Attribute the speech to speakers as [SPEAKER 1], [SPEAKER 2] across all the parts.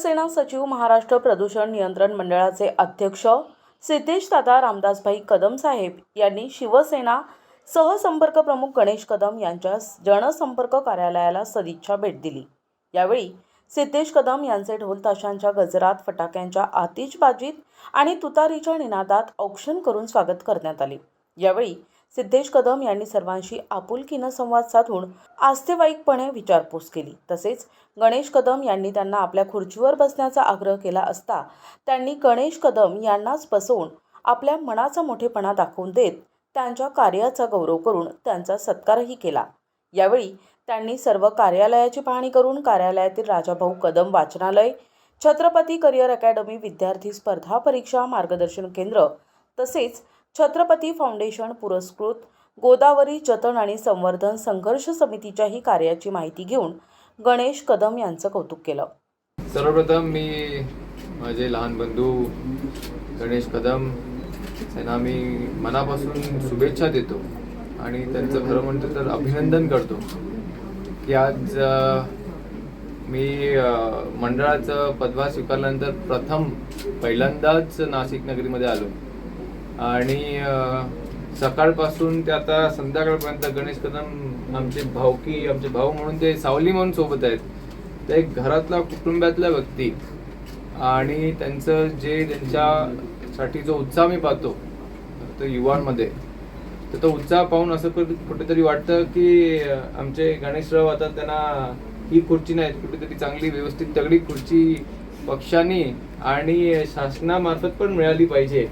[SPEAKER 1] शिवसेना सचिव महाराष्ट्र प्रदूषण नियंत्रण मंडळाचे अध्यक्ष सिद्धेश दादा रामदासभाई कदम साहेब यांनी शिवसेना सहसंपर्क प्रमुख गणेश कदम यांच्या जनसंपर्क कार्यालयाला सदिच्छा भेट दिली. यावेळी सिद्धेश कदम यांचे ढोल ताशांच्या गजरात फटाक्यांच्या आतिषबाजीत आणि तुतारीच्या निनादात औक्षण करून स्वागत करण्यात आले. यावेळी सिद्धेश कदम यांनी सर्वांशी आपुलकीनं संवाद साधून आस्थेवाईकपणे विचारपूस केली. तसेच गणेश कदम यांनी त्यांना आपल्या खुर्चीवर बसण्याचा आग्रह केला असता त्यांनी गणेश कदम यांनाच बसवून आपल्या मनाचा मोठेपणा दाखवून देत त्यांच्या कार्याचा गौरव करून त्यांचा सत्कारही केला. यावेळी त्यांनी सर्व कार्यालयाची पाहणी करून कार्यालयातील राजाभाऊ कदम वाचनालय छत्रपती करिअर अकॅडमी विद्यार्थी स्पर्धा परीक्षा मार्गदर्शन केंद्र तसेच छत्रपती फाउंडेशन पुरस्कृत गोदावरी जतन आणि संवर्धन संघर्ष समितीच्याही कार्याची माहिती घेऊन गणेश कदम यांचं कौतुक केलं.
[SPEAKER 2] सर्वप्रथम मी माझे लहान बंधू गणेश कदम त्यांना मी मनापासून शुभेच्छा देतो आणि त्यांचं खरं म्हणतो तर अभिनंदन करतो की आज मी मंडळाचं पदभार स्वीकारल्यानंतर प्रथम पहिल्यांदाच नाशिक नगरीमध्ये आलो. आणि सकाळपासून ते आता संध्याकाळपर्यंत गणेश कदम आमचे भावकी आमचे भाऊ म्हणून ते सावली म्हणून सोबत आहेत. ते एक घरातला कुटुंबातला व्यक्ती. आणि त्यांचं जे त्यांच्यासाठी जो उत्साह मी पाहतो तो युवांमध्ये तर तो उत्साह पाहून असं कुठेतरी वाटतं की आमचे गणेशराव आता त्यांना ही खुर्ची नाही कुठेतरी चांगली व्यवस्थित तगडी खुर्ची पक्षाने आणि शासनामार्फत पण मिळाली पाहिजे.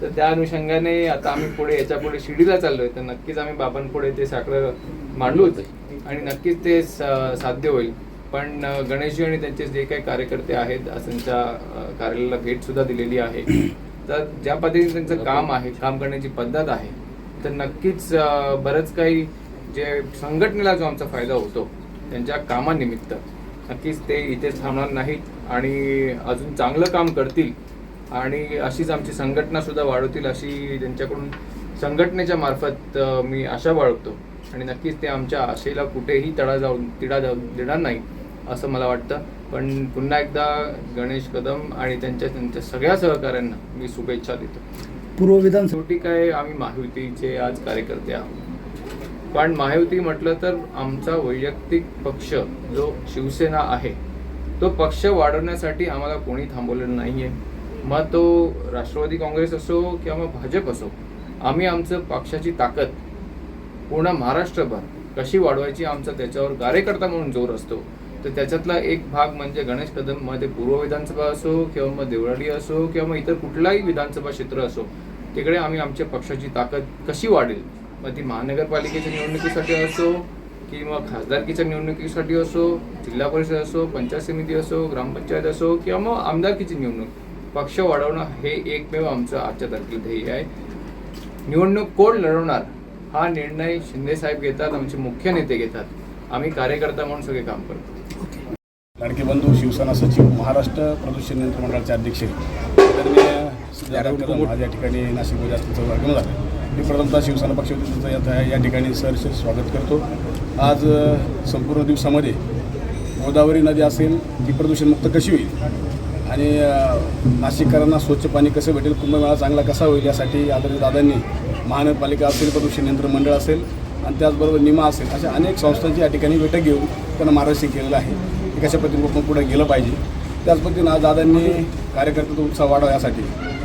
[SPEAKER 2] तर त्या अनुषंगाने आता आम्ही पुढे याच्यापुढे शिडीला चाललोय. तर नक्कीच आम्ही बाबांपुढे ते साकडं मांडलोच आणि नक्कीच ते साध्य होईल. पण गणेशजी आणि त्यांचे जे काही कार्यकर्ते आहेत त्यांच्या कार्यालयाला भेट सुद्धा दिलेली आहे. तर ज्या पद्धतीने त्यांचं काम आहे काम करण्याची पद्धत आहे तर नक्कीच बरंच काही जे संघटनेला जो आमचा फायदा होतो त्यांच्या कामानिमित्त नक्कीच ते इथेच थांबणार नाहीत आणि अजून चांगलं काम करतील आणि अशीच आमची संघटना सुद्धा वाढवतील अशी त्यांच्याकडून संघटनेच्या मार्फत मी आशा बाळगतो. आणि नक्कीच ते आमच्या आशेला कुठेही तडा जाऊन तिडा जाऊ देणार नाही असं मला वाटतं. पण पुन्हा एकदा गणेश कदम आणि त्यांच्या त्यांच्या सगळ्या सहकाऱ्यांना मी शुभेच्छा देतो.
[SPEAKER 3] पूर्व विधानसभा
[SPEAKER 2] शेवटी काय आम्ही महायुतीचे आज कार्यकर्ते आहोत. पण महायुती म्हटलं तर आमचा वैयक्तिक पक्ष जो शिवसेना आहे तो पक्ष वाढवण्यासाठी आम्हाला कोणी थांबवलेलं नाहीये. मग तो राष्ट्रवादी काँग्रेस असो किंवा मग भाजप असो आम्ही आमचं पक्षाची ताकद पूर्ण महाराष्ट्रभर कशी वाढवायची आमचा त्याच्यावर कार्यकर्ता म्हणून जोर असतो. तर त्याच्यातला एक भाग म्हणजे गणेश कदममध्ये पूर्व विधानसभा असो किंवा मग देवळाली असो किंवा मग इतर कुठलाही विधानसभा क्षेत्र असो तिकडे आम्ही आमच्या पक्षाची ताकद कशी वाढेल? मग ती महानगरपालिकेच्या निवडणुकीसाठी असो की मग खासदारकीच्या निवडणुकीसाठी असो जिल्हा परिषद असो पंचायत समिती असो ग्रामपंचायत असो किंवा मग आमदारकीची निवडणूक. पक्ष वाढवणं हे एकमेव आमचं आजच्या तारखेला ध्येय आहे. निवडणूक कोण लढवणार हा निर्णय शिंदे साहेब घेतात आमचे मुख्य नेते घेतात. आम्ही कार्यकर्ता म्हणून सगळे काम करतो.
[SPEAKER 3] लाडके बंधू शिवसेना सचिव महाराष्ट्र प्रदूषण नियंत्रण मंडळाचे अध्यक्ष आज या ठिकाणी नाशिकमध्ये असल्याचं वागणं झालं. मी प्रथमतः शिवसेना पक्षाचं या या ठिकाणी सहर्ष स्वागत करतो. आज संपूर्ण दिवसामध्ये गोदावरी नदी असेल ती प्रदूषणमुक्त कशी होईल? आणि नाशिककरांना स्वच्छ पाणी कसं भेटेल कुंभमेळा चांगला कसा होईल यासाठी आदरणीय दादांनी महानगरपालिका असेल प्रदूषण नियंत्रण मंडळ असेल आणि त्याचबरोबर निमा असेल अशा अनेक संस्थांची या ठिकाणी बैठक घेऊन त्यांना मार्गदर्शन केलेलं आहे. की कशा पद्धतीने आपण पुढे गेलं पाहिजे. त्याच पद्धतीनं आज दादांनी कार्यकर्त्याचा उत्साह वाढवा यासाठी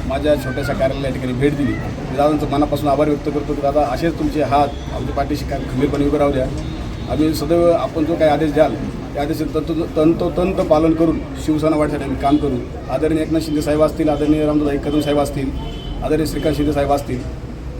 [SPEAKER 3] माझ्या छोट्याशा कार्यालयाला या ठिकाणी भेट दिली. दादांचं मनापासून आभार व्यक्त करतो की दादा असेच तुमचे हात आमच्या पाठीशी काय खंबीरपणे उभे राहू द्या. आम्ही सदैव आपण जो काही आदेश द्याल त्या आदेश तंत तंतोतंत पालन करून शिवसेना वाढीसाठी आम्ही काम करू. आदरणीय एकनाथ शिंदे साहेब असतील आदरणीय रामदास कदम साहेब असतील आदरणीय श्रीकांत शिंदे साहेब असतील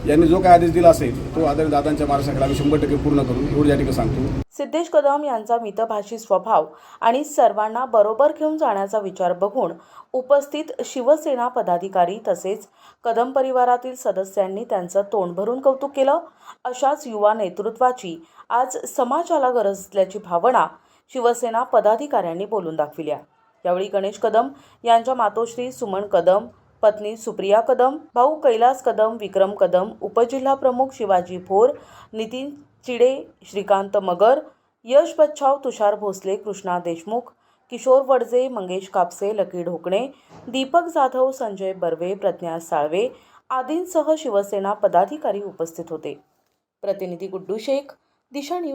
[SPEAKER 3] यांनी जो काय आदेश दिला असेल तो आदरणीय दादांच्या मार्गदर्शनाकडे आम्ही शंभर टक्के पूर्ण करू एवढं या ठिकाणी सांगतो.
[SPEAKER 1] सिद्धेश कदम यांचा मितभाषी स्वभाव आणि सर्वांना बरोबर घेऊन जाण्याचा विचार बघून उपस्थित शिवसेना पदाधिकारी तसेच कदम परिवारातील सदस्यांनी त्यांचं तोंड भरून कौतुक केलं. अशाच युवा नेतृत्वाची आज समाजाला गरज असल्याची भावना शिवसेना पदाधिकाऱ्यांनी बोलून दाखविल्या. यावेळी गणेश कदम यांच्या मातोश्री सुमन कदम पत्नी सुप्रिया कदम भाऊ कैलास कदम विक्रम कदम उपजिल्हा प्रमुख शिवाजी भोर नितीन चिडे श्रीकांत मगर यश बच्छाव तुषार भोसले कृष्णा देशमुख किशोर वडजे मंगेश कापसे लकी ढोकणे दीपक जाधव संजय बर्वे प्रज्ञा साळवे आदींसह शिवसेना पदाधिकारी उपस्थित होते. प्रतिनिधी गुड्डू शेख दिशा न्यूज.